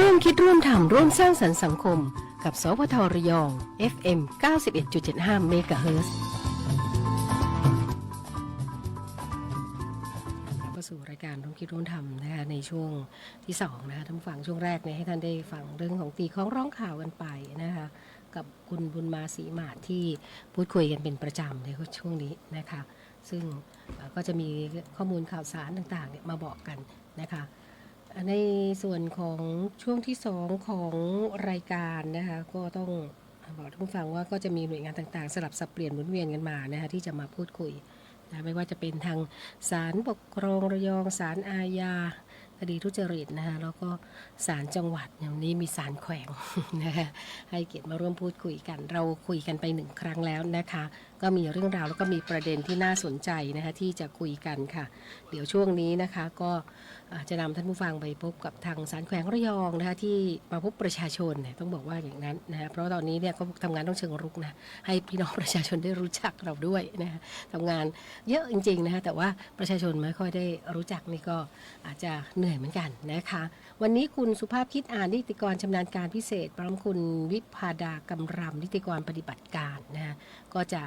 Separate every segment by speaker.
Speaker 1: ร่วมคิดร่วมทำร่วมสร้างสรรค์สังคม กับสพทระยอง FM 91.75เมกะเฮิรตซ์าสู่รายการร่วมคิดร่วมทำนะคะในช่วงที่สองนะคะท่านผู้ฟังช่วงแรกเนี่ยให้ท่านได้ฟังเรื่องของตีข้องร้องข่าวกันไปนะคะกับคุณบุญมาศรีมาที่พูดคุยกันเป็นประจำในช่วงนี้นะคะ ซึ่งก็จะมีข้อมูลข่าวสารต่างๆเนี่ยมาบอกกันนะคะ ในส่วนของช่วงที่สองของรายการนะคะก็ต้องบอกท่านผู้ฟังว่าก็จะมีหน่วยงานต่างๆ สลับสับเปลี่ยนหมุนเวียนกันมานะคะที่จะมาพูดคุยนะไม่ว่าจะเป็นทางศาลปกครองระยองศาลอาญา คดีทุจริตนะคะแล้วก็ศาลจังหวัดอย่างนี้มีศาลแขวงนะคะให้เกียรติมาร่วมพูดคุยกัน เราคุยกันไปหนึ่งครั้งแล้วนะคะ ก็มีเรื่องราวแล้วก็มีประเด็นที่น่าสนใจนะคะที่จะคุยกันค่ะ เดี๋ยวช่วงนี้นะคะก็จะนำท่านผู้ฟังไปพบกับทางสารแขวงระยองนะคะที่มาพบประชาชนเนี่ยต้องบอกว่าอย่างนั้นนะเพราะตอนนี้เนี่ยเขาทำงานต้องเชิงรุกนะให้พี่น้องประชาชนได้รู้จักเราด้วยนะคะทำงานเยอะจริงๆนะคะแต่ว่าประชาชนไม่ค่อยได้รู้จักนี่ก็อาจจะเหนื่อยเหมือนกันนะคะ วันนี้คุณสุภาพคิดอ่านนิติกรชำนาญการพิเศษ พร้อมคุณวิพาดากำรำนิติกรปฏิบัติการนะก็จะ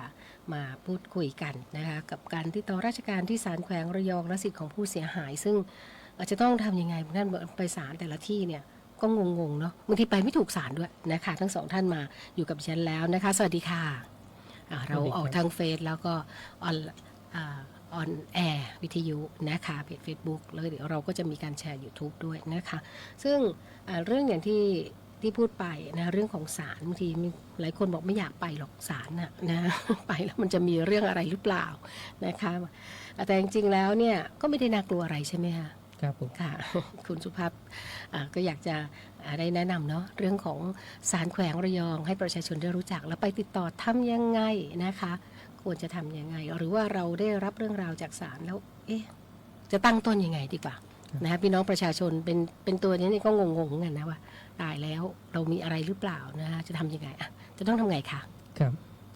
Speaker 1: มาพูดคุยกันนะคะกับการติดต่อราชการที่ศาลแขวงระยองและสิทธิ์ของผู้เสียหาย ซึ่งอาจจะต้องทำยังไงท่านไปศาลแต่ละที่เนี่ยก็งงๆเนาะบางทีไปไม่ถูกศาลด้วยนะคะ ทั้งสองท่านมาอยู่กับฉันแล้วนะคะ สวัสดีค่ะเราออกทางเฟซแล้วก็ออน ออนแอร์วิทยุนะคะเพจ Facebook แล้วเดี๋ยวเราก็จะมีการแชร์ YouTube ด้วยนะคะ ซึ่งอ่าเรื่องอย่างที่ที่พูดไปนะเรื่องของศาลบางทีมีหลายคนบอกไม่อยากไปหรอกศาลน่ะนะไปแล้วมันจะมีเรื่องอะไรหรือเปล่านะคะแต่จริงๆแล้วเนี่ยก็ไม่ได้น่ากลัวอะไรใช่ไหมคะ
Speaker 2: ครับผม
Speaker 1: ค่ะ คุณสุภาพอ่าก็อยากจะอ่าได้แนะนำเนาะเรื่องของสารแขวงระยองให้ประชาชนได้รู้จักแล้วไปติดต่อทำยังไงนะคะ ควรจะทำยังไง หรือว่าเราได้รับเรื่องราวจากศาลแล้ว เอ๊ะ จะตั้งต้นยังไงดีกว่านะคะพี่น้องประชาชนเป็นเป็นตัวนี้นี่ก็งงๆกันนะว่าตายแล้วเรามีอะไรหรือเปล่านะคะจะทำยังไงอะจะต้องทำไงคะ
Speaker 2: ครับ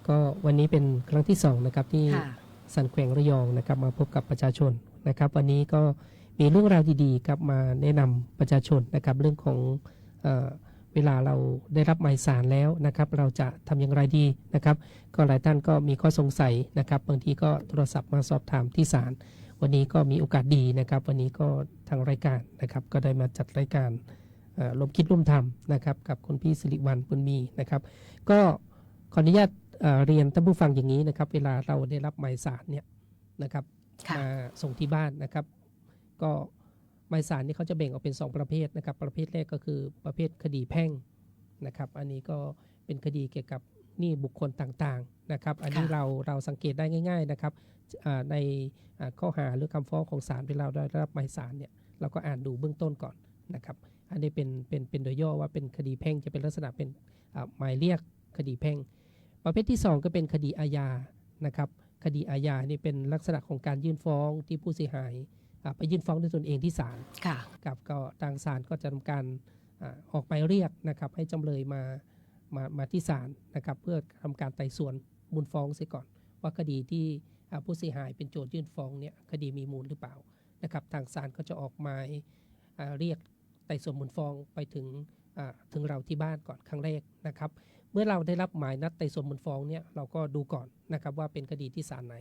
Speaker 2: ก็วันนี้เป็นครั้งที่สองนะครับที่
Speaker 1: ค่ะ
Speaker 2: สันแขวงระยองนะครับ มาพบกับประชาชนนะครับ วันนี้ก็มีเรื่องราวดีๆครับมาแนะนำประชาชนนะครับเรื่องของ เออเวลาเราได้รับหมายสารแล้วนะครับ เราจะทำอย่างไรดีนะครับ ก็หลายท่านก็มีข้อสงสัยนะครับ บางทีก็โทรศัพท์มาสอบถามที่ศาลวันนี้ก็มีโอกาสดีนะครับ วันนี้ก็ทางรายการนะครับ ก็ได้มาจัดรายการเอ่อร่วมคิดร่วมทำนะครับ กับคุณพี่สิริวัลบุญมีนะครับ ก็ขออนุญาตเอ่อเรียนท่านผู้ฟังอย่างนี้นะครับ เวลาเราได้รับหมายสารเนี่ยนะครับ
Speaker 1: ค่ะ
Speaker 2: มาส่งที่บ้านนะครับ ก็ หมายสารนี่เขาจะแบ่งออกเป็น 2 ประเภทนะครับ ประเภทแรกก็คือประเภทคดีแพ่งนะครับ อันนี้ก็เป็นคดีเกี่ยวกับหนี้บุคคลต่างๆนะครับ อันนี้
Speaker 1: ค่ะ
Speaker 2: เราเราสังเกตได้ง่าย ๆนะครับอ่าในอ่าข้อหาหรือคำฟ้องของศาลเวลาเราได้รับหมายสารเนี่ยเราก็อ่านดูเบื้องต้นก่อนนะครับ อันนี้เป็นเป็นเป็นโดยย่อว่าเป็นคดีแพ่งจะเป็นลักษณะเป็นอ่าหมายเรียกคดีแพ่ง ประเภทที่ 2 ก็เป็นคดีอาญานะครับ คดีอาญานี่เป็นลักษณะของการยื่นฟ้องที่ผู้เสียหายอ่า ไปยื่นฟ้องด้วยตนเองที่ศาล
Speaker 1: ค่ะ
Speaker 2: กับก็ทางศาลก็จะทำการอาออกหมายเรียกนะครับให้จำเลยมามามาที่ศาลนะครับเพื่อทำการไต่สวนมูลฟ้องเสียก่อน ว่าคดีที่อ่าผู้เสียหายเป็นโจทยื่นฟ้องเนี่ยคดีมีมูลหรือเปล่านะครับทางศาลก็จะออกหมายอ่าเรียกไต่สวนมูลฟ้องไปถึงอ่าถึงเราที่บ้านก่อนครั้งแรกนะครับเมื่อเราได้รับหมายนัดไต่สวนมูลฟ้องเนี่ยเราก็ดูก่อนนะครับว่าเป็นคดีที่ศาลไหน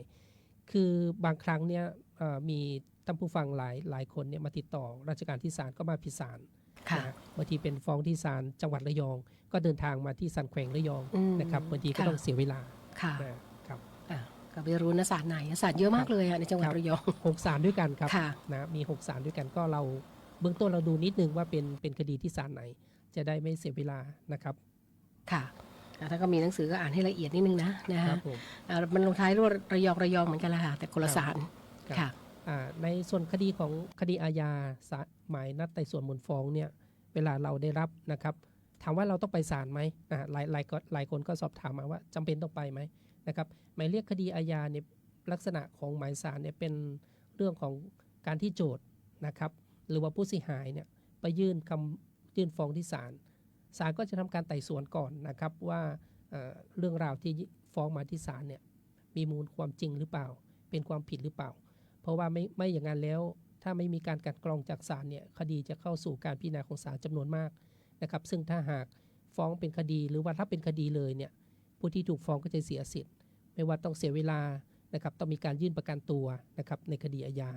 Speaker 2: คือบางครั้งเนี่ยเอ่อมี ท่านผู้ฟังหลายหลายคนเนี่ยมาติดต่อราชการที่ศาลก็มาผิดศาล
Speaker 1: ค่ะ
Speaker 2: นะฮะบางทีเป็นฟ้องที่ศาลจังหวัดระยอง ก็เดินทางมาที่สันแขวงระยอง
Speaker 1: อืม
Speaker 2: นะครับบางทีก็
Speaker 1: ค่ะ
Speaker 2: ต้องเสียเวลา
Speaker 1: ค่ะ
Speaker 2: นะครับ
Speaker 1: อะก็ไม่รู้นะศาสตร์ไหนศาสตร์เยอะมากเลยอะในจังหวัด
Speaker 2: ครับ
Speaker 1: ระยอง
Speaker 2: หกศาลด้วยกันครับ
Speaker 1: ค่ะ
Speaker 2: นะมีหกศาลด้วยกันก็เราเบื้องต้นเราดูนิดนึงว่าเป็นเป็นคดีที่ศาลไหน จะได้ไม่เสียเวลานะครับ
Speaker 1: ค่ะอะถ้าก็มีหนังสือก็อ่านให้ละเอียดนิดนึงนะนะ
Speaker 2: ครั
Speaker 1: ฮะ
Speaker 2: บผม
Speaker 1: อะมันลงท้ายด้วยระยองระยองเหมือนกันแหละค่ะแต่คนละ
Speaker 2: ครับ
Speaker 1: สาร
Speaker 2: ครับ
Speaker 1: ค่ะ
Speaker 2: อ่า ในส่วนคดีของคดีอาญาหมายนัดไต่สวนมูลฟ้องเนี่ยเวลาเราได้รับนะครับ ถามว่าเราต้องไปศาลไหมหลายหลายหลายคนก็สอบถามมาว่าจำเป็นต้องไปไหมนะครับหมายเรียกคดีอาญาเนี่ยลักษณะของหมายศาลเนี่ยเป็นเรื่องของการที่โจทย์นะครับ หรือว่าผู้เสียหายเนี่ยไปยื่นคำยื่นฟ้องที่ศาลศาลก็จะทำการไต่สวนก่อนนะครับว่าเรื่องราวที่ฟ้องมาที่ศาลเนี่ยมีมูลความจริงหรือเปล่า เป็นความผิดหรือเปล่า ราะว่าไม่ไม่อย่างนั้นแล้ว ถ้าไม่มีการกลัดกรองจากศาลเนี่ยคดีจะเข้าสู่การพิจารณาของศาลจำนวนมากนะครับ ซึ่งถ้าหากฟ้องเป็นคดีหรือว่าถ้าเป็นคดีเลยเนี่ยผู้ที่ถูกฟ้องก็จะเสียสิทธิ์ ไม่ว่าต้องเสียเวลานะครับต้องมีการยื่นประกันตัวนะครับในคดีอาญา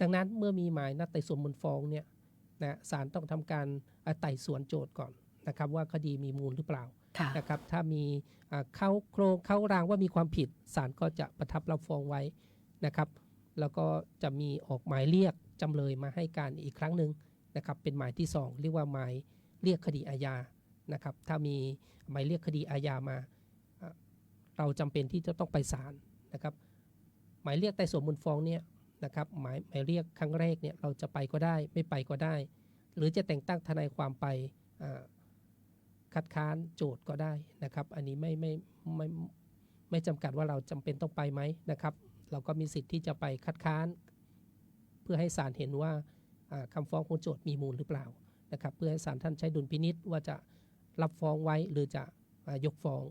Speaker 2: ดังนั้นเมื่อมีหมายนัดไต่สวนมูลฟ้องเนี่ยนะศาลต้องทำการอ่าไต่สวนโจทย์ก่อนนะครับว่าคดีมีมูลหรือเปล่า
Speaker 1: ค่ะ
Speaker 2: นะครับถ้ามีอ่าเข้าโครงเข้ารางว่ามีความผิดศาลก็จะประทับรับฟ้องไว้นะครับ แล้วก็จะมีออกหมายเรียกจำเลยมาให้การอีกครั้งหนึ่งนะครับเป็นหมายที่สองเรียกว่าหมายเรียกคดีอาญานะครับถ้ามีหมายเรียกคดีอาญามาเราจำเป็นที่จะต้องไปศาลนะครับหมายเรียกไต่สวนมูลฟ้องเนี่ยนะครับหมายหมายเรียกครั้งแรกเนี่ยเราจะไปก็ได้ไม่ไปก็ได้ หรือจะแต่งตั้งทนายความไปคัดค้านโจทย์ก็ได้นะครับ อันนี้ไม่ไม่ไม่ไม่ไม่จำกัดว่าเราจำเป็นต้องไปไหมนะครับ เราก็มีสิทธิ์ที่จะไปคัดค้าน เพื่อให้ศาลเห็นว่าอ่าคำฟ้องของโจทย์มีมูลหรือเปล่านะครับ เพื่อให้ศาลท่านใช้ดุลพินิษว่าจะรับฟ้องไว้หรือจะอยกฟ้อง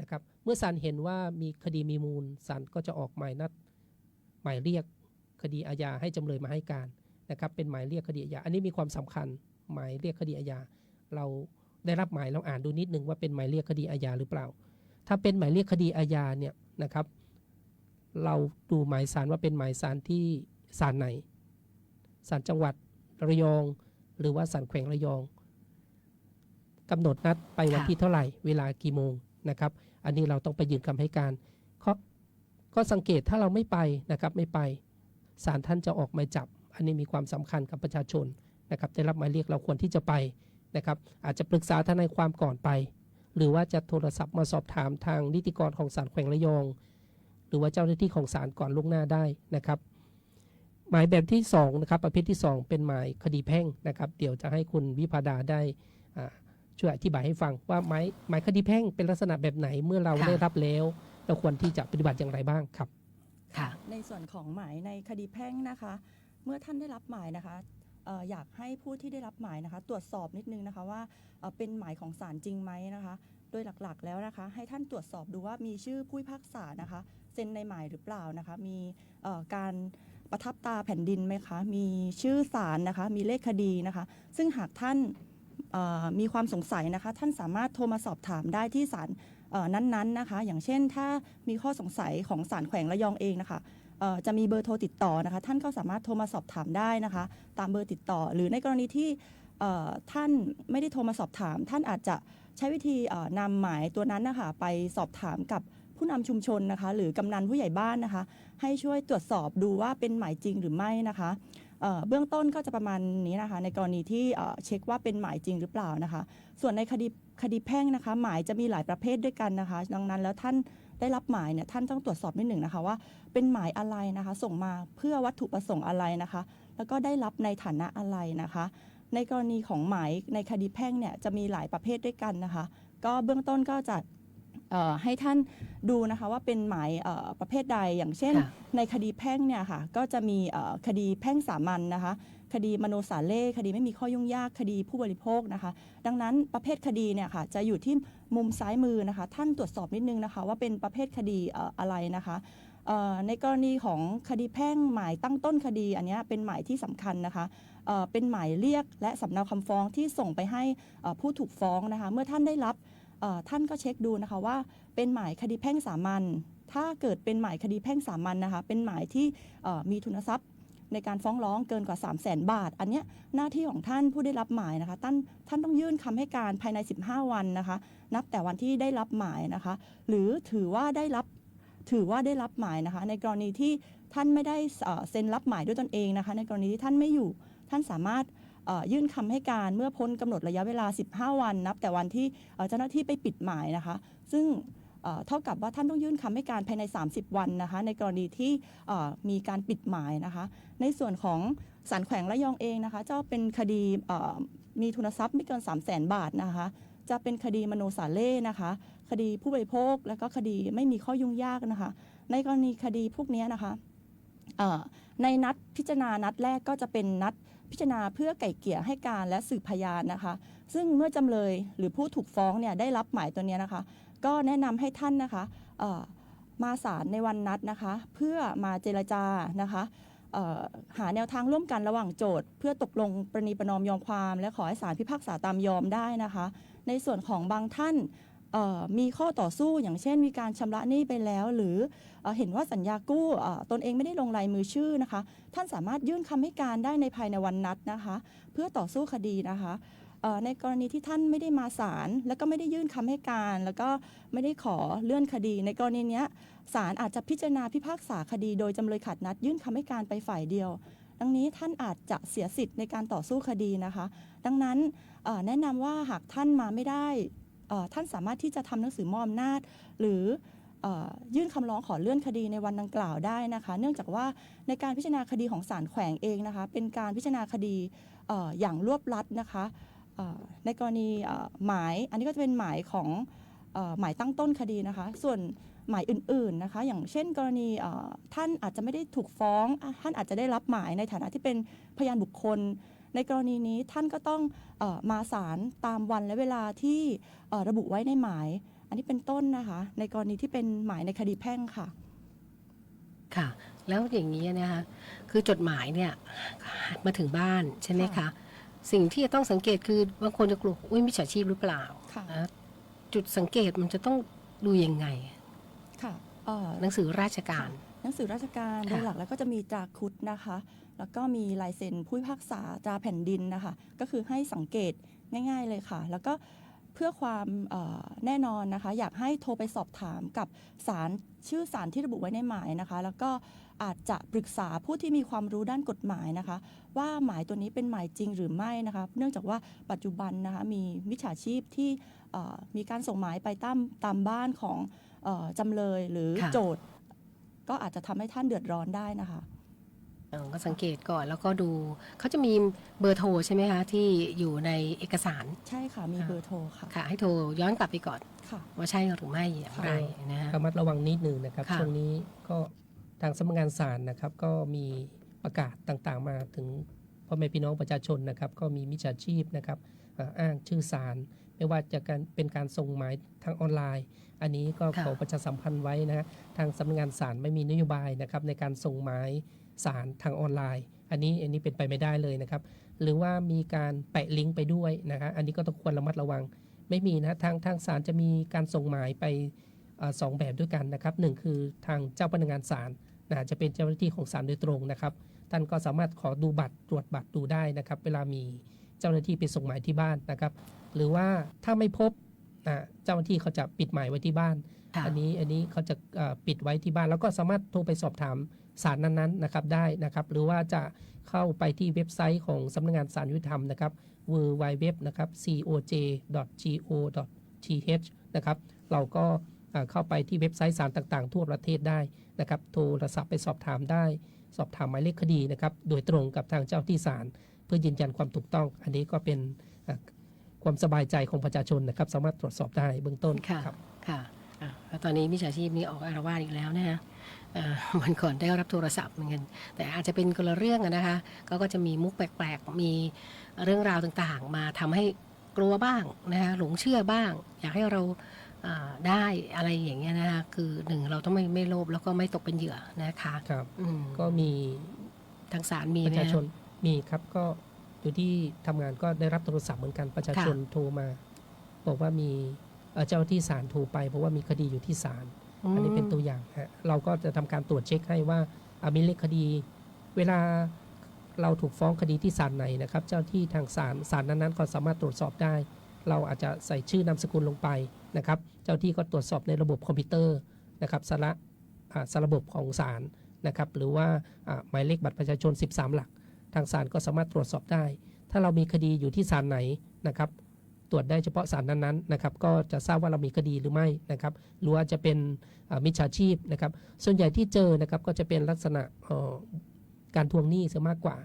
Speaker 2: นะครับ เมื่อศาลเห็นว่ามีคดีมีมูลศาลก็จะออกหมายนัดหมายเรียกคดีอาญาให้จำเลยมาให้การนะครับ เป็นหมายเรียกคดีอาญาอันนี้มีความสำคัญหมายเรียกคดีอาญาเราได้รับหมายเราอ่านดูนิดนึงว่าเป็นหมายเรียกคดีอาญาหรือเปล่า ถ้าเป็นหมายเรียกคดีอาญาเนี่ยนะครับ เราดูหมายสารว่าเป็นหมายสารที่ศาลไหนศาลจังหวัดระยอง หรือว่าศาลแขวงระยองกำหนดนัดไปวัน
Speaker 1: ค่ะ
Speaker 2: ที่เท่าไหร่ เวลากี่โมงนะครับ อันนี้เราต้องไปยืนคำให้การข้อก็สังเกตถ้าเราไม่ไปนะครับไม่ไปศาลท่านจะออกหมายจับ อันนี้มีความสำคัญกับประชาชนนะครับได้รับหมายเรียกเราควรที่จะไปนะครับ อาจจะปรึกษาทนายความก่อนไป หรือว่าจะโทรศัพท์มาสอบถามทางนิติกรของศาลแขวงระยองห รือว่าเจ้าหน้าที่ของศาลก่อนล่วงหน้าได้นะครับ หมายแบบที่2นะครับประเภทที่ 2 เป็นหมายคดีแพ่งนะครับ เดี๋ยวจะให้คุณวิพาดาได้อ่าช่วยอธิบายให้ฟังว่าหมายหมายคดีแพ่งเป็นลักษณะแบบไหนเมื่อเรา
Speaker 1: ค่ะ
Speaker 2: ได้รับแล้ว เราควรที่จะปฏิบัติอย่างไรบ้างครับ
Speaker 1: ค่ะ
Speaker 3: ในส่วนของหมายในคดีแพ่งนะคะ เมื่อท่านได้รับหมายนะคะเอ่ออยากให้ผู้ที่ได้รับหมายนะคะ ตรวจสอบนิดนึงนะคะว่าเอ่อเป็นหมายของศาลจริงไหมนะคะโดยหลักๆ แล้วนะคะ ให้ท่านตรวจสอบดูว่ามีชื่อผู้พิพากษานะคะเซ็นในหมายหรือเปล่านะคะ มีการประทับตาแผ่นดินไหมคะ มีชื่อศาลนะคะ มีเลขคดีนะคะ ซึ่งหากท่านมีความสงสัยนะคะ ท่านสามารถโทรมาสอบถามได้ที่ศาลนั้นๆนะคะ อย่างเช่นถ้ามีข้อสงสัยของศาลแขวงระยองเองนะคะจะมีเบอร์โทรติดต่อนะคะ ท่านก็สามารถโทรมาสอบถามได้นะคะ ตามเบอร์ติดต่อ หรือในกรณีที่ท่านไม่ได้โทรมาสอบถาม ท่านอาจจะ ใช้วิธีนำหมายตัวนั้นนะคะไปสอบถามกับผู้นำชุมชนนะคะ หรือกำนันผู้ใหญ่บ้านนะคะ ให้ช่วยตรวจสอบดูว่าเป็นหมายจริงหรือไม่นะคะเบื้องต้นก็จะประมาณนี้นะคะ ในกรณีที่เอ่อเช็คว่าเป็นหมายจริงหรือเปล่านะคะ ส่วนในคดีคดีแพ่งนะคะ หมายจะมีหลายประเภทด้วยกันนะคะ ดังนั้นแล้วท่านได้รับหมายเนี่ยท่านต้องตรวจสอบนิดหนึ่งนะคะว่าเป็นหมายอะไรนะคะ ส่งมาเพื่อวัตถุประสงค์อะไรนะคะ แล้วก็ได้รับในฐานะอะไรนะคะ ในกรณีของหมายในคดีแพ่งเนี่ยจะมีหลายประเภทด้วยกันนะคะ ก็เบื้องต้นก็จะเอ่อให้ท่านดูนะคะว่าเป็นหมายเอ่อประเภทใดอย่างเช่น
Speaker 1: ค่ะ
Speaker 3: ในคดีแพ่งเนี่ยค่ะก็จะมีเอ่อคดีแพ่งสามัญนะคะ คดีมโนสาเล่คดีไม่มีข้อยุ่งยากคดีผู้บริโภคนะคะ ดังนั้นประเภทคดีเนี่ยค่ะจะอยู่ที่มุมซ้ายมือนะคะ ท่านตรวจสอบนิดนึงนะคะ ว่าเป็นประเภทคดีเอ่ออะไรนะคะเอ่อในกรณีของคดีแพ่งหมายตั้งต้นคดีอันเนี้ยเป็นหมายที่สำคัญนะคะ เป็นหมายเรียกและสำเนาคำฟ้องที่ส่งไปให้ผู้ถูกฟ้องนะคะ เมื่อท่านได้รับท่านก็เช็คดูนะคะว่าเป็นหมายคดีแพ่งสามัญถ้าเกิดเป็นหมายคดีแพ่งสามัญนะคะ เป็นหมายที่มีทุนทรัพย์ในการฟ้องร้องเกินกว่า 3 0 0แสนบาท อันเนี้ยหน้าที่ของท่านผู้ได้รับหมายนะคะ ท่านท่านต้องยื่นคำให้การภายใน 15 วันนะคะ นับแต่วันที่ได้รับหมายนะคะ หรือถือว่าได้รับถือว่าได้รับหมายนะคะ ในกรณีที่ท่านไม่ได้เซ็นรับหมายด้วยตนเองนะคะ ในกรณีที่ท่านไม่อยู่ ท่านสามารถยื่นคำให้การเมื่อพ้นกำหนดระยะเวลา 15 วันนับ แต่วันที่เจ้าหน้าที่ไปปิดหมายนะคะ ซึ่งเท่ากับว่าท่านต้องยื่นคำให้การภายใน 30 วันนะคะ ในกรณีที่มีการปิดหมายนะคะ ในส่วนของศาลแขวงระยองเองนะคะ เจ้าเป็นคดีมีทุนทรัพย์ไม่เกิน 3 0 0แสนบาทนะคะ จะเป็นคดีมโนสาเล่นะคะ คดีผู้บริโภคและก็คดีไม่มีข้อยุ่งยากนะคะ ในกรณีคดีพวกนี้นะคะในนัดพิจารณานัดแรกก็จะเป็นนัด พิจารณาเพื่อไก่เกี่ยให้การและสืบพยานนะคะ ซึ่งเมื่อจำเลยหรือผู้ถูกฟ้องเนี่ยได้รับหมายตัวนี้นะคะ ก็แนะนำให้ท่านนะคะมาศาลในวันนัดนะคะ เพื่อมาเจรจานะคะหาแนวทางร่วมกันระหว่างโจทย์ เพื่อตกลงประนีประนอมยอมความ และขอให้ศาลพิพากษาตามยอมได้นะคะ ในส่วนของบางท่าน มีข้อต่อสู้อย่างเช่น มีการชำระหนี้ไปแล้ว หรือเอเห็นว่าสัญญากู้ตนเองไม่ได้ลงลายมือชื่อนะคะ ท่านสามารถยื่นคำให้การได้ในภายในวันนัดนะคะ เพื่อต่อสู้คดีนะคะในกรณีที่ท่านไม่ได้มาศาลแล้วก็ไม่ได้ยื่นคำให้การ แล้วก็ไม่ได้ขอเลื่อนคดี ในกรณีนี้ศาลอาจจะพิจารณาพิพากษาคดี โดยจำเลยขัดนัดยื่นคำให้การไปฝ่ายเดียว ดังนี้ท่านอาจจะเสียสิทธิ์ในการต่อสู้คดีนะคะ ดังนั้นแนะนำว่าหากท่านมาไม่ได้ ท่านสามารถที่จะทำหนังสือมอบอำนาจ หรือยื่นคำร้องขอเลื่อนคดีในวันดังกล่าวได้นะคะ เนื่องจากว่าในการพิจารณาคดีของศาลแขวงเองนะคะ เป็นการพิจารณาคดีออย่างรวบลัดนะคะในกรณีหมายอันนี้ก็จะเป็นหมายของอหมายตั้งต้นคดีนะคะ ส่วนหมายอื่นๆนะคะ อย่างเช่นกรณีท่านอาจจะไม่ได้ถูกฟ้อง ท่านอาจจะได้รับหมายในฐานะที่เป็นพยานบุคคล ในกรณีนี้ท่านก็ต้องเออมาศาลตามวันและเวลาที่เอ่อระบุไว้ในหมาย อันนี้เป็นต้นนะคะ ในกรณีที่เป็นหมายในคดีแพ่งค่ะ
Speaker 1: ค่ะ แล้วอย่างนี้นะคะคือจดหมายเนี่ยมาถึงบ้านใช่ไหมคะ
Speaker 3: ค่ะ
Speaker 1: สิ่งที่จะต้องสังเกตคือบางคนจะกลัวอุ้ยมิจฉาชีพหรือเปล่า
Speaker 3: ค่ะ
Speaker 1: นะจุดสังเกตมันจะต้องดูยังไง
Speaker 3: ค่ะเอ่อ
Speaker 1: หนังสือราชการ
Speaker 3: หนังสือราชการโด
Speaker 1: ค่ะ
Speaker 3: ยหลักแล้วก็จะมีตราคุดนะคะ แล้วก็มีลายเซ็นผู้พิพากษาตราแผ่นดินนะคะ ก็คือให้สังเกตง่าย ๆเลยค่ะ แล้วก็เพื่อความเอ่อแน่นอนนะคะ อยากให้โทรไปสอบถามกับศาลชื่อศาลที่ระบุไว้ในหมายนะคะ แล้วก็อาจจะปรึกษาผู้ที่มีความรู้ด้านกฎหมายนะคะ ว่าหมายตัวนี้เป็นหมายจริงหรือไม่นะคะ เนื่องจากว่าปัจจุบันนะคะมีมิจฉาชีพที่เอ่อมีการส่งหมายไปตามตามบ้านของเออจำเลยหรือ
Speaker 1: ค่ะ
Speaker 3: โจทย์ ก็อาจจะทำให้ท่านเดือดร้อนได้นะคะ
Speaker 1: เออ ก็สังเกตก่อนแล้วก็ดูเขาจะมีเบอร์โทรใช่ไหมคะ ที่อยู่ในเอกสาร
Speaker 3: ใช่ค่ะมี
Speaker 1: ค่ะ
Speaker 3: เบอร์โทรค่ะ
Speaker 1: ค่ะ ให้โทรย้อนกลับไปก่อน
Speaker 3: ค่ะ
Speaker 1: ว่าใช่หรือไม่อย่างไรนะฮะ
Speaker 2: ระมัดระวังนิดหนึ่งนะครับ
Speaker 1: ค่ะ
Speaker 2: ช่วงนี้ก็ทางสำนักงานศาลนะครับ ก็มีประกาศต่างๆ มาถึงพ่อแม่พี่น้องประชาชนนะครับ ก็มีมิจฉาชีพนะครับเอ่ออ้างชื่อศาลไม่ว่าจะการเป็นการส่งหมายทางออนไลน์ อันนี้ก็
Speaker 1: ค่ะ
Speaker 2: ขอประชาสัมพันธ์ไว้นะฮะทางสำนักงานศาลไม่มีนโยบายนะครับในการส่งหมาย ศาลทางออนไลน์ อันนี้อันนี้เป็นไปไม่ได้เลยนะครับ หรือว่ามีการแปะลิงก์ไปด้วยนะฮะอันนี้ก็ต้องควรระมัดระวัง ไม่มีนะทางทางศาลจะมีการส่งหมายไปเอ่อสองแบบด้วยกันนะครับหนึ่งคือทางเจ้าพนักงานศาลนะจะเป็นเจ้าหน้าที่ของศาลโดยตรงนะครับท่านก็สามารถขอดูบัตรตรวจบัตรดูได้นะครับ เวลามีเจ้าหน้าที่ไปส่งหมายที่บ้านนะครับ หรือว่าถ้าไม่พบนะเจ้าหน้าที่เขาจะปิดหมายไว้ที่บ้าน
Speaker 1: ค่ะ
Speaker 2: อันนี้อันนี้เขาจะเอ่อปิดไว้ที่บ้านแล้วก็สามารถโทรไปสอบถาม ศาลนั้นๆนะครับได้นะครับหรือว่าจะเข้าไปที่เว็บไซต์ของสำนักงานศาลยุติธรรมนะครับ w w w นะครับ coj.go.th นะครับเราก็เอ่อเข้าไปที่เว็บไซต์ศาลต่างๆ ทั่วประเทศได้นะครับโทรศัพท์ไปสอบถามได้ สอบถามหมายเลขคดีนะครับโดยตรงกับทางเจ้าที่ศาลเพื่อยืนยันความถูกต้อง อันนี้ก็เป็นเอ่อความสบายใจของประชาชนนะครับ สามารถตรวจสอบได้เบื้องต้น
Speaker 1: ค่ะ
Speaker 2: ครับ
Speaker 1: ค่ะอะแล้วตอนนี้มิจฉาชีพนี้ออกอารวาสอีกแล้วนะฮะเอ่อ วันก่อนได้รับโทรศัพท์เหมือนกันแต่อาจจะเป็นคนละเรื่องอะนะคะเขาก็จะมีมุกแปลกๆ มีเรื่องราวต่างๆ มาทำให้กลัวบ้างนะคะหลงเชื่อบ้าง อยากให้เราอ่าได้อะไรอย่างเงี้ยนะคะคือหนึ่งเราต้องไม่ไม่โลภแล้วก็ไม่ตกเป็นเหยื่อนะคะ
Speaker 2: ครับ
Speaker 1: อืม
Speaker 2: ก็มี
Speaker 1: ทางศาลมี
Speaker 2: ป
Speaker 1: ไหม
Speaker 2: ระชา
Speaker 1: ฮะ
Speaker 2: ชนมีครับก็อยู่ที่ทำงานก็ได้รับโทรศัพท์เหมือนกันประชาชนโทรมา บอกว่ามีเอ่อเจ้าหน้าที่ศาลโทรไปเพราะว่ามีคดีอยู่ที่ศาล อันนี้เป็นตัวอย่างฮะเราก็จะทำการตรวจเช็คให้ว่าอะมีเลขคดี เวลาเราถูกฟ้องคดีที่ศาลไหนนะครับ เจ้าที่ทางศาลศาลนั้นๆ ก็สามารถตรวจสอบได้ เราอาจจะใส่ชื่อนามสกุลลงไปนะครับ เจ้าที่ก็ตรวจสอบในระบบคอมพิวเตอร์นะครับสาระอ่าสาระบบของศาลนะครับ หรือว่าอ่าหมายเลขบัตรประชาชน 13 หลัก ทางศาลก็สามารถตรวจสอบได้ ถ้าเรามีคดีอยู่ที่ศาลไหนนะครับ ตรวจได้เฉพาะศาลนั้นๆนะครับก็จะทราบว่าเรามีคดีหรือไม่นะครับหรือว่าจะเป็นอ่ามิจฉาชีพนะครับ ส่วนใหญ่ที่เจอนะครับก็จะเป็นลักษณะเอ่อการทวงหนี้ซะมากกว่า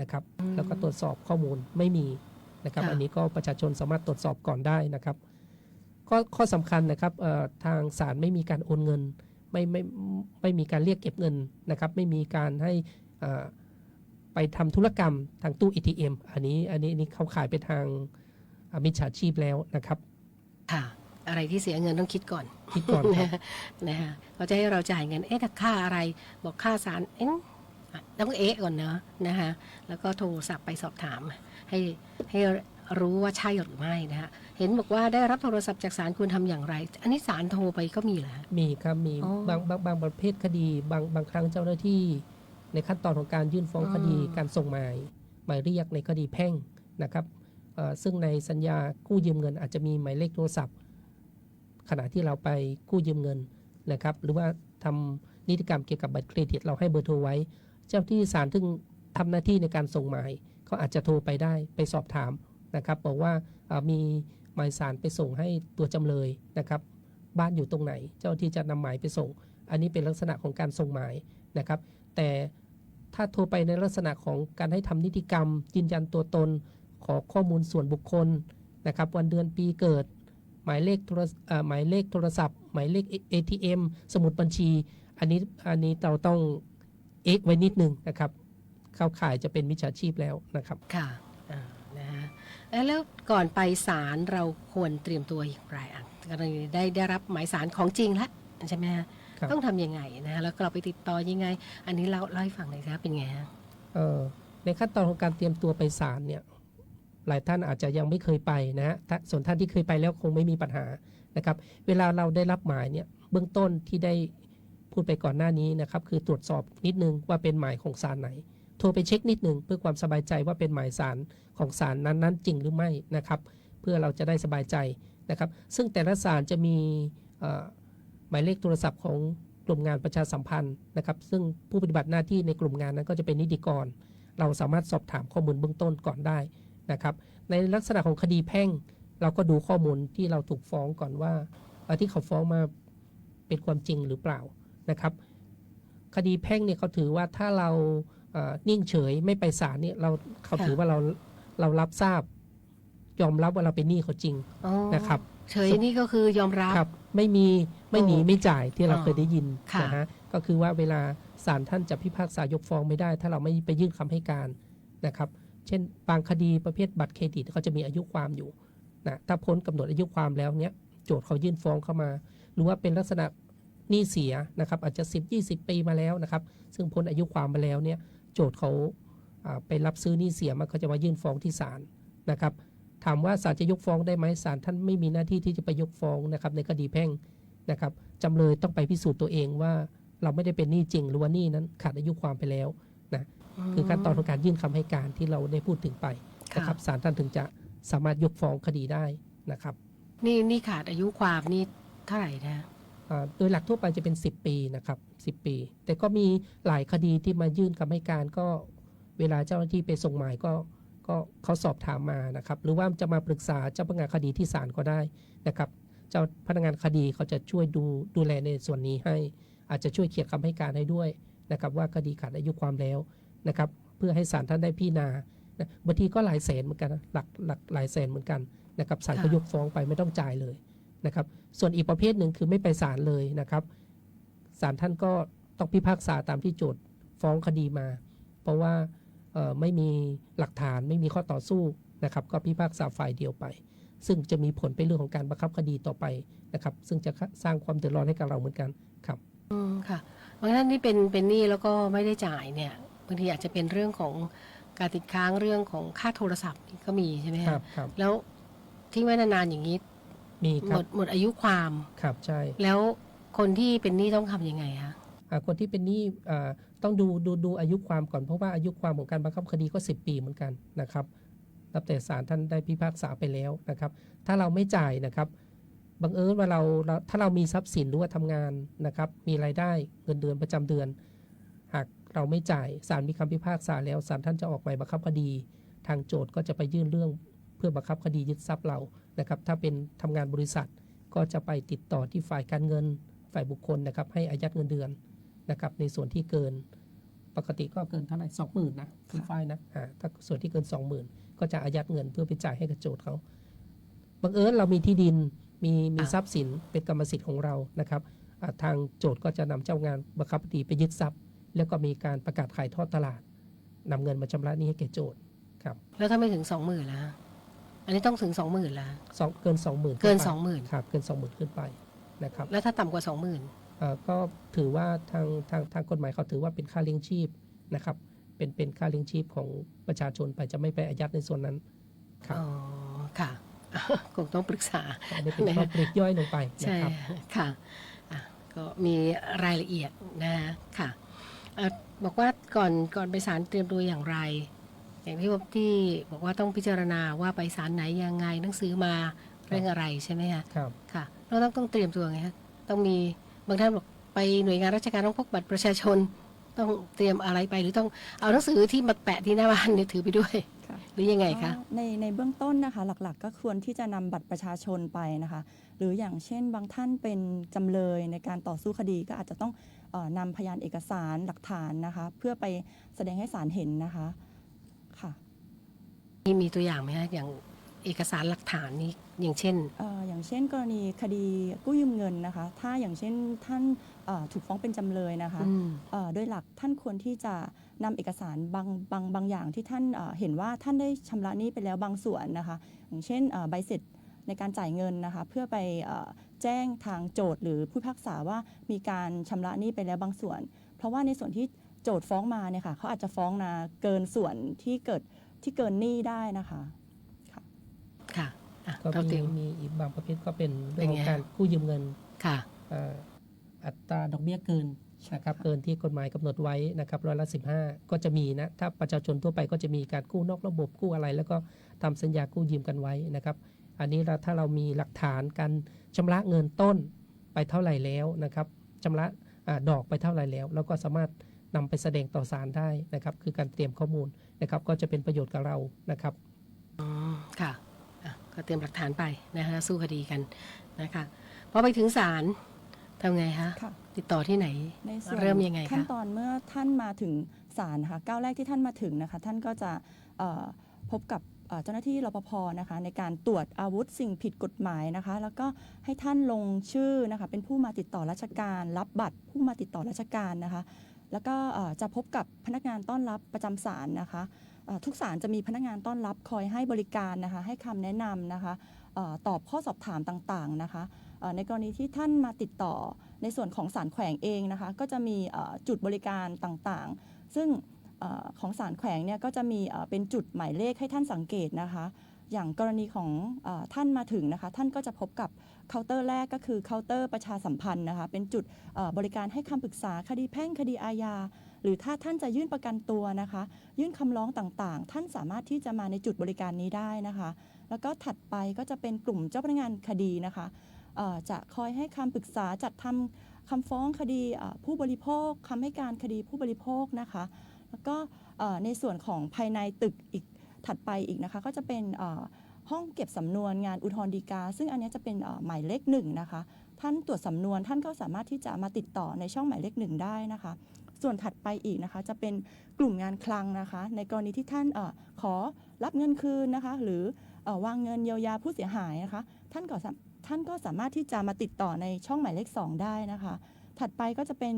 Speaker 2: นะครับ แล้วก็ตรวจสอบข้อมูลไม่มีนะครับ
Speaker 1: ค่ะ
Speaker 2: อันนี้ก็ประชาชนสามารถตรวจสอบก่อนได้นะครับข้อข้อสำคัญนะครับเอ่อทางศาลไม่มีการโอนเงิน ไม่ไม่ไม่มีการเรียกเก็บเงินนะครับ ไม่มีการให้เอ่อไปทำธุรกรรมทางตู้ ATM อันนี้อันนี้อันนี้เข้าขายไปทางอ่า มิจฉาชีพแล้วนะครับ
Speaker 1: ค่ะ อะไรที่เสียเงินต้องคิดก่อน
Speaker 2: คิดก่อนครับ
Speaker 1: นะคะเขาจะให้เราจ่ายเงิน เอ๊ะถ้าค่าอะไร บอกค่าสารเอ๊ะอะต้องเอะก่อนเนอะนะคะแล้วก็โทรศัพท์ไปสอบถาม ให้ให้รู้ว่าใช่หรือไม่นะคะเห็นบอกว่าได้รับโทรศัพท์จากศาลควรทำอย่างไร อันนี้ศาลโทรไปก็มีเหรอ
Speaker 2: มีครับมี
Speaker 1: อ๋อ
Speaker 2: บางบางบางประเภทคดีบางบางครั้งเจ้าหน้าที่ ในขั้นตอนของการยื่นฟ้อง
Speaker 1: อืม
Speaker 2: คดีการส่งหมายหมายเรียกในคดีแพ่งนะครับเอ่อ ซึ่งในสัญญากู้ยืมเงิน อาจจะมีหมายเลขโทรศัพท์ ขณะที่เราไปกู้ยืมเงินนะครับหรือว่าทำนิติกรรมเกี่ยวกับบัตรเครดิต เราให้เบอร์โทรไว้ เจ้าที่ศาลซึ่งทำหน้าที่ในการส่งหมายเขาอาจจะโทรไปได้ไปสอบถามนะครับบอกว่ามีหมายสารไปส่งให้ตัวจำเลยนะครับ บ้านอยู่ตรงไหน เจ้าที่จะนำหมายไปส่ง อันนี้เป็นลักษณะของการส่งหมายนะครับ แต่ถ้าโทรไปในลักษณะของการให้ทำนิติกรรมยืนยันตัวตน ขอข้อมูลส่วนบุคคลนะครับ วันเดือนปีเกิด หมายเลขโทรเอ่อหมายเลขโทรศัพท์ หมายเลข ATM สมุดบัญชี อันนี้อันนี้เราต้องเอ็กไว้นิดนึงนะครับ เข้าข่ายจะเป็นมิจฉาชีพแล้วนะครับ
Speaker 1: ค่ะอ่านะฮะเอ๊ะแล้วก่อนไปศาลเราควรเตรียมตัวอย่างไรอะกรณีได้ได้รับหมายสารของจริงแล้วใช่ไหมฮะ
Speaker 2: ครับ
Speaker 1: ต้องทำยังไงนะฮะแล้วเราไปติดต่อยังไง อันนี้เราเล่าให้ฟังหน่อยครับเป็นไงฮะ
Speaker 2: เอ่อในขั้นตอนของการเตรียมตัวไปศาลเนี่ย หลายท่านอาจจะยังไม่เคยไปนะฮะส่วนท่านที่เคยไปแล้วคงไม่มีปัญหานะครับ เวลาเราได้รับหมายเนี่ยเบื้องต้นที่ได้พูดไปก่อนหน้านี้นะครับ คือตรวจสอบนิดนึงว่าเป็นหมายของศาลไหน โทรไปเช็คนิดนึงเพื่อความสบายใจว่าเป็นหมายสารของศาลนั้นๆจริงหรือไม่นะครับ เพื่อเราจะได้สบายใจนะครับ ซึ่งแต่ละศาลจะมีหมายเลขโทรศัพท์ของกลุ่มงานประชาสัมพันธ์นะครับ ซึ่งผู้ปฏิบัติหน้าที่ในกลุ่มงานนั้นก็จะเป็นนิติกร เราสามารถสอบถามข้อมูลเบื้องต้นก่อนได้ นะครับในลักษณะของคดีแพ่ง เราก็ดูข้อมูลที่เราถูกฟ้องก่อนว่าเอ่อที่เขาฟ้องมาเป็นความจริงหรือเปล่านะครับ คดีแพ่งเนี่ยเขาถือว่าถ้าเราเอ่อนิ่งเฉยไม่ไปศาลเนี่ยเราเขา
Speaker 1: ค่ะ
Speaker 2: ถือว่าเราเรารับทราบ ยอมรับว่าเราเป็นหนี้เขาจริง
Speaker 1: อ๋อ
Speaker 2: นะครับ
Speaker 1: เฉยนี่ก็คือยอมรับ
Speaker 2: ครับ ไม่มีไม่หนี
Speaker 1: โอ้
Speaker 2: ไม่จ่ายที่เรา
Speaker 1: อ๋อ
Speaker 2: เคยได้ยิน
Speaker 1: ค่ะ
Speaker 2: นะฮะก็คือว่าเวลาศาลท่านจะพิพากษายกฟ้องไม่ได้ ถ้าเราไม่ไปยื่นคำให้การนะครับ เช่น บางคดีประเภทบัตรเครดิตเขาจะมีอายุความอยู่นะถ้าพ้นกำหนดอายุความแล้วเนี้ยโจทย์เขายื่นฟ้องเข้ามา หรือว่าเป็นลักษณะหนี้เสียนะครับอาจจะ 10 20 ปีมาแล้วนะครับ ซึ่งพ้นอายุความมาแล้วเนี่ยโจทย์เขาอ่าไปรับซื้อหนี้เสียมาเขาจะมายื่นฟ้องที่ศาลนะครับ ถามว่าศาลจะยกฟ้องได้ไหมศาลท่านไม่มีหน้าที่ที่จะไปยกฟ้องนะครับในคดีแพ่งนะครับจำเลยต้องไปพิสูจน์ตัวเองว่าเราไม่ได้เป็นหนี้จริงหรือว่าหนี้นั้นขาดอายุความไปแล้วนะ คือขั้นตอนของการยื่นคำให้การที่เราได้พูดถึงไปนะครับศาลท่านถึงจะสามารถยกฟ้องคดีได้นะครับ
Speaker 1: นี่นี่ขาดอายุความนี่เท่าไหร่นะ
Speaker 2: อ่าโดยหลักทั่วไปจะเป็น 10 ปีนะครับ10 ปี แต่ก็มีหลายคดีที่มายื่นคำให้การก็เวลาเจ้าหน้าที่ไปส่งหมายก็ก็เขาสอบถามมานะครับ หรือว่าจะมาปรึกษาเจ้าพนักงานคดีที่ศาลก็ได้นะครับ เจ้าพนักงานคดีเขาจะช่วยดูดูแลในส่วนนี้ให้ อาจจะช่วยเขียนคำให้การให้ด้วยนะครับ ว่าคดีขาดอายุความแล้ว นะครับ เพื่อให้ศาลท่านได้พิจารณานะบางทีก็หลายแสนเหมือนกันหลักหลักหลายแสนเหมือนกันนะครับศาลก็ยกฟ้องไปไม่ต้องจ่ายเลยนะครับ ส่วนอีกประเภทหนึ่งคือไม่ไปศาลเลยนะครับศาลท่านก็ต้องพิพากษาตามที่โจทย์ฟ้องคดีมา เพราะว่าไม่มีหลักฐานไม่มีข้อต่อสู้นะครับ ก็พิพากษาฝ่ายเดียวไป ซึ่งจะมีผลเป็นเรื่องของการบังคับคดีต่อไปนะครับ ซึ่งจะสร้างความเดือดร้อนให้กับเราเหมือนกันครับ
Speaker 1: อืมค่ะบางท่านที่เป็นเป็นหนี้แล้วก็ไม่ได้จ่ายเนี่ย บางทีอาจจะเป็นเรื่องของการติดค้างเรื่องของค่าโทรศัพท์นี่ก็มีใช่ไหม
Speaker 2: ครั
Speaker 1: คะ
Speaker 2: บครับ
Speaker 1: แล้วทิ้งไว้นานๆอย่างนี้
Speaker 2: มีค
Speaker 1: หม
Speaker 2: รับ
Speaker 1: ดหมดอายุความ
Speaker 2: ครับใช่
Speaker 1: แล้วคนที่เป็นหนี้ต้องทำยังไงคะ
Speaker 2: อ่าคนที่เป็นหนี้อ่าต้องดูดูดูอายุความก่อนเพราะว่าอายุความของการบังคับคดีก็ 10 ปีเหมือนกันนะครับนับแต่ศาลท่านได้พิพากษาไปแล้วนะครับ ถ้าเราไม่จ่ายนะครับบังเอิญว่าเราเราถ้าเรามีทรัพย์สินหรือว่าทำงานนะครับ มีรายได้เงินเดือนประจำเดือน หาก เราไม่จ่ายศาลมีคำพิพากษาแล้วศาลท่านจะออกหมายบังคับคดี ทางโจทก์ก็จะไปยื่นเรื่องเพื่อบังคับคดียึดทรัพย์เรานะครับ ถ้าเป็นทำงานบริษัทก็จะไปติดต่อที่ฝ่ายการเงิน ฝ่ายบุคคลนะครับ ให้อายัดเงินเดือนนะครับ ในส่วนที่เกิน ปกติก็เกินเท่าไหร่สองหมื่นนะคุณฝ้ายนะอ่าถ้าส่วนที่เกินสองหมื่นก็จะอายัดเงินเพื่อไปจ่ายให้กับโจทย์เขาบังเอิญเรามีที่ดินมีมีทรัพย์สินเป็นกรรมสิทธิ์ของเรานะครับอ่าทางโจทย์ก็จะนำเจ้างานบังคับคดีไปยึดทรัพย์ แล้วก็มีการประกาศขายทอดตลาดนำเงินมาชำระหนี้ให้แก่โจทย์ครับ
Speaker 1: แล้วถ้าไม่ถึงสองหมื่นแล้วอันนี้ต้องถึงสองหมื่นแล้ว
Speaker 2: สองเกินสองหมื่น
Speaker 1: เกินสองหมื่น
Speaker 2: ครับเกินสองหมื่นขึ้นไปนะครับ
Speaker 1: แล้วถ้าต่ำกว่าสองหมื่น
Speaker 2: เอ่อก็ถือว่าทางทางทางกฎหมายเขาถือว่าเป็นค่าเลี้ยงชีพนะครับเป็นเป็นค่าเลี้ยงชีพของประชาชนไปจะไม่ไปอายัดในส่วนนั้นครับ
Speaker 1: อ๋อค่ะคงต้องปรึกษา
Speaker 2: อันนี้เป็น
Speaker 1: นะ
Speaker 2: ข้อปลีกย่อยลงไปนะ
Speaker 1: ใช่
Speaker 2: ครับ
Speaker 1: ค่ะอะก็มีรายละเอียดนะค่ะเอ่อ บอกว่าก่อนก่อนไปศาลเตรียมตัวอย่างไร อย่างที่บอกที่บอกว่าต้องพิจารณาว่าไปศาลไหนยังไงหนังสือมาเรื่องอะไรใช่ไหมคะ
Speaker 2: ครับ
Speaker 1: ค่ะเราต้องต้องเตรียมตัวไงคะต้องมีบางท่านบอกไปหน่วยงานราชการต้องพกบัตรประชาชน ต้องเตรียมอะไรไป หรือต้องเอาหนังสือที่มาแปะที่หน้าบ้านเนี่ยถือไปด้วย
Speaker 3: ค่ะ
Speaker 1: หรือยังไงคะ
Speaker 3: ในในเบื้องต้นนะคะ หลักๆ ก็ควรที่จะนำบัตรประชาชนไปนะคะ หรืออย่างเช่น บางท่านเป็นจำเลยในการต่อสู้คดีก็อาจจะต้องเออ นำพยานเอกสารหลักฐานนะคะ เพื่อไปแสดงให้ศาลเห็นนะคะค่ะ
Speaker 1: มีมีตัวอย่างไหมคะอย่างเอกสารหลักฐานนี้อย่างเช่น
Speaker 3: เอ่ออย่างเช่นกรณีคดีกู้ยืมเงินนะคะ ถ้าอย่างเช่นท่านเอ่อถูกฟ้องเป็นจำเลยนะคะ
Speaker 1: อืม
Speaker 3: เอ่อโดยหลักท่านควรที่จะนำเอกสารบางบางบางอย่างที่ท่านเอ่อเห็นว่าท่านได้ชำระหนี้ไปแล้วบางส่วนนะคะ อย่างเช่นเอ่อใบเสร็จในการจ่ายเงินนะคะ เพื่อไปเอ่อ แจ้งทางโจทย์หรือผู้พิพากษาว่ามีการชำระหนี้ไปแล้วบางส่วน เพราะว่าในส่วนที่โจทย์ฟ้องมาเนี่ยค่ะเขาอาจจะฟ้องนาเกินส่วนที่เกิดที่เกินหนี้ได้นะคะ
Speaker 1: ค่ะอะ
Speaker 2: ก็
Speaker 1: เราเต
Speaker 2: มี
Speaker 1: รียม
Speaker 2: มีอีกบางประเภทก็เป็นเรื่องข
Speaker 1: เป็น
Speaker 2: อง
Speaker 1: ไง
Speaker 2: การกู้ยืมเงิน
Speaker 1: ค่ะ
Speaker 2: เอ่ออัตราดอกเบี้ยเกินนะครับเกินที่กฎหมายกำหนดไว้นะครับร้อยละสิก็จะมีนะถ้าประชาชนทั่วไปก็จะมีการกู้นอกระบบกู้อะไร แล้วก็ทำสัญญากู้ยืมกันไว้นะครับ อันนี้เราถ้าเรามีหลักฐานการชำระเงินต้นไปเท่าไหร่แล้วนะครับชำระอาดอกไปเท่าไหร่แล้วแล้วก็สามารถนำไปแสดงต่อศาลได้นะครับ คือการเตรียมข้อมูลนะครับ ก็จะเป็นประโยชน์กับเรานะครับ
Speaker 1: อืมค่ะอะก็เตรียมหลักฐานไปนะคะสู้คดีกันนะคะพอไปถึงศาลทำไงคะ
Speaker 3: ค่ะ
Speaker 1: ติดต่อที่ไหน
Speaker 3: ในส่วน
Speaker 1: เริ่มยังไงคะ
Speaker 3: ขั้นตอนเมื่อท่านมาถึงศาลนะคะก้าวแรกที่ท่านมาถึงนะคะ ท่านก็จะเอ่อพบกับ เจ้าหน้าที่รปภนะคะในการตรวจอาวุธสิ่งผิดกฎหมายนะคะ แล้วก็ให้ท่านลงชื่อนะคะเป็นผู้มาติดต่อราชการ รับบัตรผู้มาติดต่อราชการนะคะ แล้วก็จะพบกับพนักงานต้อนรับประจำศาลนะคะทุกศาลจะมีพนักงานต้อนรับคอยให้บริการนะคะ ให้คำแนะนำนะคะตอบข้อสอบถามต่างๆนะคะในกรณีที่ท่านมาติดต่อในส่วนของศาลแขวงเองนะคะ ก็จะมีจุดบริการต่างๆ ซึ่ง ของศาลแขวงเนี่ยก็จะมีเป็นจุดหมายเลขให้ท่านสังเกตนะคะ อย่างกรณีของอท่านมาถึงนะคะ ท่านก็จะพบกับเคาน์เตอร์แรกก็คือเคาน์เตอร์ประชาสัมพันธ์นะคะ เป็นจุดบริการให้คำปรึกษาคดีแพ่งคดีอาญาหรือถ้าท่านจะยื่นประกันตัวนะคะ ยื่นคำร้องต่างๆ ท่านสามารถที่จะมาในจุดบริการนี้ได้นะคะ แล้วก็ถัดไปก็จะเป็นกลุ่มเจ้าพนักงานคดีนะคะจะคอยให้คำปรึกษาจัดทำคำฟ้องคดีผู้บริโภคคำให้การคดีผู้บริโภคนะคะ แล้วก็ในส่วนของภายในตึกอีกถัดไปอีกนะคะ ก็จะเป็นห้องเก็บสำนวนงานอุทธรณ์ฎีกา ซึ่งอันนี้จะเป็นหมายเลขหนึ่งนะคะ ท่านตรวจสำนวนท่านก็สามารถที่จะมาติดต่อในช่องหมายเลขหนึ่งได้นะคะ ส่วนถัดไปอีกนะคะ จะเป็นกลุ่มงานคลังนะคะ ในกรณีที่ท่านอขอรับเงินคืนนะคะ หรืออวางเงินเยียวยาผู้เสียหายนะคะ ท่านก็ท่านก็สามารถที่จะมาติดต่อในช่องหมายเลข 2 ได้นะคะ ถัดไปก็จะเป็น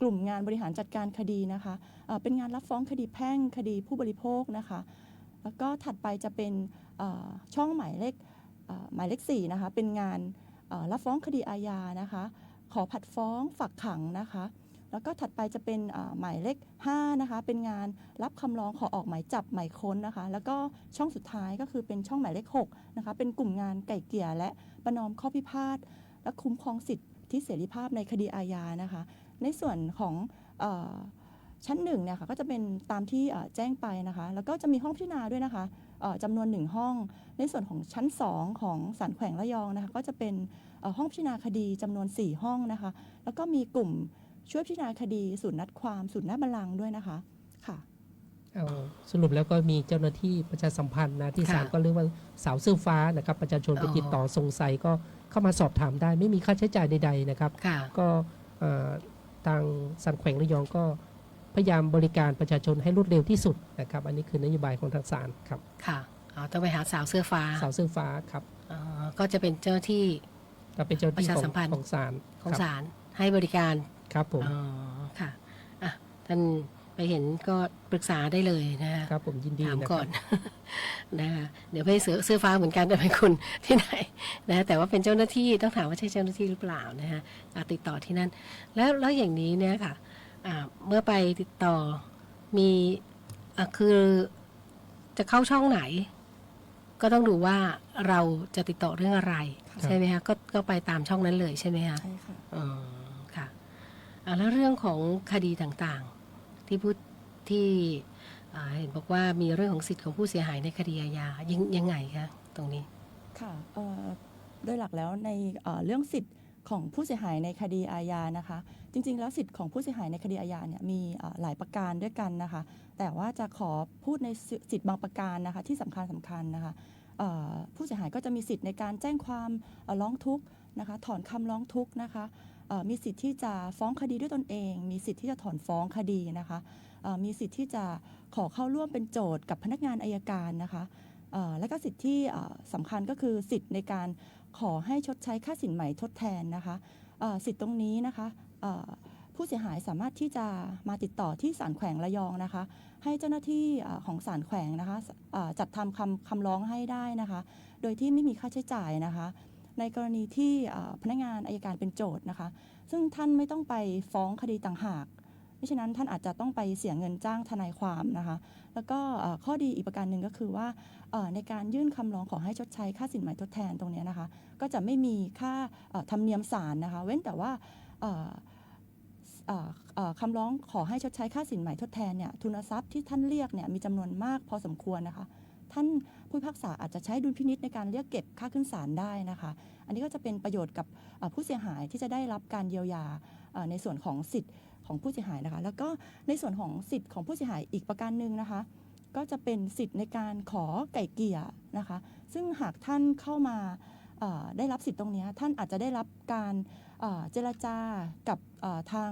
Speaker 3: กลุ่มงานบริหารจัดการคดีนะคะเป็นงานรับฟ้องคดีแพ่งคดีผู้บริโภคนะคะ แล้วก็ถัดไปจะเป็นช่องหมายเลขหมายเลข4นะคะเป็นงานรับฟ้องคดีอาญานะคะ ขอผัดฟ้องฝากขังนะคะ แล้วก็ถัดไปจะเป็นหมายเลข5นะคะเป็นงานรับคำร้องขอออกหมายจับหมายค้นนะคะ แล้วก็ช่องสุดท้ายก็คือเป็นช่องหมายเลข6นะคะเป็นกลุ่มงานไก่เกี่ยและประนอมข้อพิพาทและคุ้มครองสิทธิ เสรีภาพในคดีอาญานะคะ ในส่วนของอชั้นหนึ่งเนี่ยค่ะก็จะเป็นตามที่แจ้งไปนะคะ แล้วก็จะมีห้องพิจารณาด้วยนะคะจำนวนหนึ่งห้อง ในส่วนของชั้น 2 ของศาลแขวงระยองนะคะก็จะเป็นห้องพิจารณาคดีจำนวน 4 ห้องนะคะ แล้วก็มีกลุ่มช่วยพิจารณาคดีศูนย์นัดความศูนย์น้าบัลลังก์ด้วยนะคะค่ะ
Speaker 2: สรุปแล้วก็มีเจ้าหน้าที่ประชาสัมพันธ์นะที่
Speaker 1: ค่ะ
Speaker 2: ศาลก็เรียกว่าสาวเสื้อฟ้านะครับประชาชนไป
Speaker 1: อ๋อ
Speaker 2: ติดต่อสงสัยก็เข้ามาสอบถามได้ ไม่มีค่าใช้จ่ายใดๆนะครับ
Speaker 1: ค่ะ
Speaker 2: ก็เอ่อทางสันแขวงระยองก็พยายามบริการประชาชนให้รวดเร็วที่สุดนะครับ อันนี้คือนโยบายของทางศาลครับ
Speaker 1: ค่ะอ๋อต้องไปหาสาวเสื้อฟ้า
Speaker 2: สาวเสื้อฟ้าครับ
Speaker 1: อ๋อก็จะเป็นเจ้าหน้าที่
Speaker 2: ก็เป็นเจ้าหน้าที่
Speaker 1: ประ
Speaker 2: ข
Speaker 1: ชา
Speaker 2: อง
Speaker 1: สัมพันธ์
Speaker 2: ของศาล
Speaker 1: ของ
Speaker 2: ครับ
Speaker 1: ศาลให้บริการ
Speaker 2: ครับผม
Speaker 1: อ๋อค่ะอะท่านไป เห็นก็ปรึกษาได้เลยนะคะ
Speaker 2: ครับผมยินดี
Speaker 1: ถาม
Speaker 2: นะค
Speaker 1: ก่
Speaker 2: รั
Speaker 1: อบนนะคะเดี๋ยวไม่เสื้อเสื้อฟ้าเหมือนกันแต่เป็นคุณที่ไหนนะแต่ว่าเป็นเจ้าหน้าที่ต้องถามว่าใช่เจ้าหน้าที่หรือเปล่านะคะอะติดต่อที่นั่น แล้วแล้วอย่างนี้เนี่ยค่ะอ่าเมื่อไปติดต่อมีอะคือจะเข้าช่องไหน ก็ต้องดูว่าเราจะติดต่อเรื่องอะไร
Speaker 3: ครับ
Speaker 1: ใช่ไหมคะก็ก็ไปตามช่องนั้นเลยใช่ไหมคะ
Speaker 3: ใช่ค่ะ
Speaker 1: อืมค่ะอะแล้วเรื่องของคดีต่างๆ ที่พูดที่เห็นบอกว่ามีเรื่องของสิทธิ์ของผู้เสียหายในคดีอาญายังยังไงคะตรงนี้
Speaker 3: ค่ะโดยหลักแล้วในเรื่องสิทธิ์ของผู้เสียหายในคดีอาญานะคะ จริง ๆ แล้วสิทธิ์ของผู้เสียหายในคดีอาญาเนี่ยมีหลายประการด้วยกันนะคะ แต่ว่าจะขอพูดในสิทธิ์บางประการนะคะที่สำคัญสำคัญนะคะผู้เสียหายก็จะมีสิทธิ์ในการแจ้งความร้องทุกข์นะคะ ถอนคำร้องทุกข์นะคะ มีสิทธิ์ที่จะฟ้องคดีด้วยตนเอง มีสิทธิ์ที่จะถอนฟ้องคดีนะคะมีสิทธิ์ที่จะขอเข้าร่วมเป็นโจทย์กับพนักงานอายการนะคะและก็สิทธิที่สำคัญก็คือสิทธิ์ในการขอให้ชดใช้ค่าสินไหม่ทดแทนนะคะสิทธิ์ตรงนี้นะคะผู้เสียหายสามารถที่จะมาติดต่อที่ศาลแขวงระยองนะคะ ให้เจ้าหน้าที่ของศาลแขวงนะคะจัดทำคำคำร้องให้ได้นะคะ โดยที่ไม่มีค่าใช้จ่ายนะคะ ในกรณีที่พนักงานอายการเป็นโจทย์นะคะ ซึ่งท่านไม่ต้องไปฟ้องคดีต่างหากไม่ฉะนั้นท่านอาจจะต้องไปเสียเงินจ้างทนายความนะคะ แล้วก็ข้อดีอีกประการหนึ่งก็คือว่าในการยื่นคำร้องขอให้ชดใช้ค่าสินไหมทดแทนตรงนี้นะคะ ก็จะไม่มีค่าธรรมเนียมศาลนะคะ เว้นแต่ว่าคำร้องขอให้ชดใช้ค่าสินไหมทดแทนเนี่ยทุนทรัพย์ที่ท่านเรียกเนี่ยมีจำนวนมากพอสมควรนะคะ ท่านผู้พิพากษาอาจจะใช้ดุลพินิษในการเรียกเก็บค่าขึ้นศาลได้นะคะ อันนี้ก็จะเป็นประโยชน์กับผู้เสียหายที่จะได้รับการเยียวยาในส่วนของสิทธิ์ของผู้เสียหายนะคะ แล้วก็ในส่วนของสิทธิ์ของผู้เสียหายอีกประการหนึ่งนะคะ ก็จะเป็นสิทธิ์ในการขอไก่เกี่ยนะคะ ซึ่งหากท่านเข้ามาได้รับสิทธิ์ตรงนี้ท่านอาจจะได้รับการเจรจากับทาง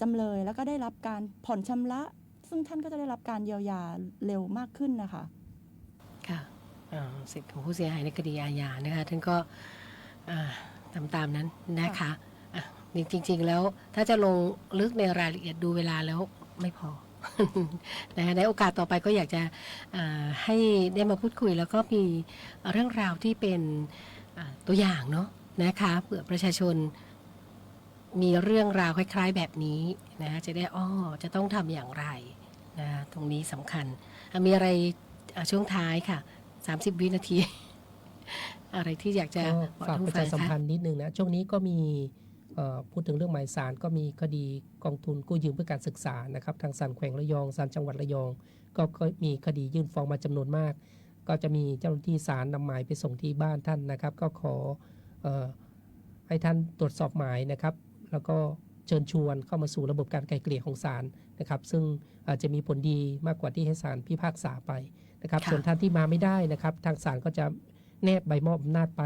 Speaker 3: จำเลยแล้วก็ได้รับการผ่อนชำระ ซึ่งท่านก็จะได้รับการเยียวยาเร็วมากขึ้นนะคะ
Speaker 1: สิทธิ์ของผู้เสียหายในคดีอาญานะคะท่านก็อ่าทำตามนั้นนะคะอะจริง ๆ แล้วถ้าจะลงลึกในรายละเอียดดูเวลาแล้วไม่พอนะคะในโอกาสต่อไปก็อยากจะอ่าให้ได้มาพูดคุย แล้วก็มีเรื่องราวที่เป็นอ่าตัวอย่างเนาะนะคะเผื่อประชาชนมีเรื่องราวคล้าย ๆ แบบนี้นะจะได้อ้อจะต้องทำอย่างไรนะตรงนี้สำคัญอะมีอะไรอะช่วงท้ายค่ะ 30 วินาที อะไรที่อยากจะ
Speaker 2: ก็
Speaker 1: บอก
Speaker 2: ฝาก
Speaker 1: ท่าน
Speaker 2: ประ
Speaker 1: ผู้ฟั
Speaker 2: ชางสัม
Speaker 1: คะ
Speaker 2: พันธ์นิดนึงนะ ช่วงนี้ก็มีเอ่อพูดถึงเรื่องหมายสารก็มีคดีกองทุนกู้ยืมเพื่อการศึกษานะครับ ทางศาลแขวงระยองศาลจังหวัดระยอง ก็ก็มีคดียื่นฟ้องมาจำนวนมาก ก็จะมีเจ้าหน้าที่ศาลนำหมายไปส่งที่บ้านท่านนะครับ ก็ขอเออให้ท่านตรวจสอบหมายนะครับ แล้วก็เชิญชวนเข้ามาสู่ระบบการไกล่เกลี่ยของศาลนะครับ ซึ่งอาจจะมีผลดีมากกว่าที่ให้ศาลพิพากษาไป นะครับ
Speaker 1: ค่ะ
Speaker 2: ส่วนท่านที่มาไม่ได้นะครับ ทางศาลก็จะแนบใบมอบอำนาจไป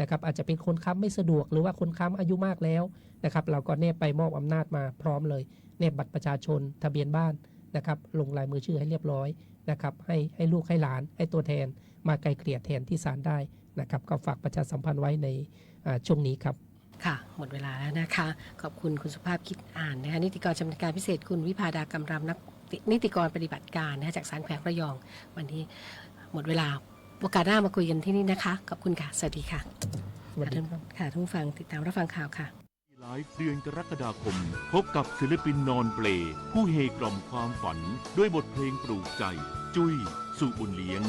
Speaker 2: นะครับ อาจจะเป็นคนค้ำไม่สะดวกหรือว่าคนค้ำอายุมากแล้วนะครับ เราก็แนบใบมอบอำนาจมาพร้อมเลยแนบบัตรประชาชน ทะเบียนบ้านนะครับ ลงลายมือชื่อให้เรียบร้อยนะครับ ให้ให้ลูกให้หลาน ให้ตัวแทน มาไกลเกลี่ยแทนที่ศาลได้นะครับ ก็ฝากประชาสัมพันธ์ไว้ในอ่าช่วงนี้ครับ
Speaker 1: ค่ะ หมดเวลาแล้วนะคะ ขอบคุณคุณสุภาพคิดอ่านนะคะนิติกรชำนาญการพิเศษคุณวิพาดากำรำนัก นิติกรปฏิบัติการนะคะจากสารแขวงระยอง วันนี้หมดเวลาโอกาสหน้ามาคุยกันที่นี่นะคะ ขอบคุณค่ะ สวัสดีค่ะ
Speaker 2: สวัสดีครับ
Speaker 1: ค่ะท่านผู้ฟังติดตามรับฟังข่าวค่ะ
Speaker 4: ไลฟ์เดือนกรกฎาคม พบกับศิลปินนอนเปล ผู้เฮกล่อมความฝัน ด้วยบทเพลงปลูกใจ จุ้ยสู่บุญเลี้ยง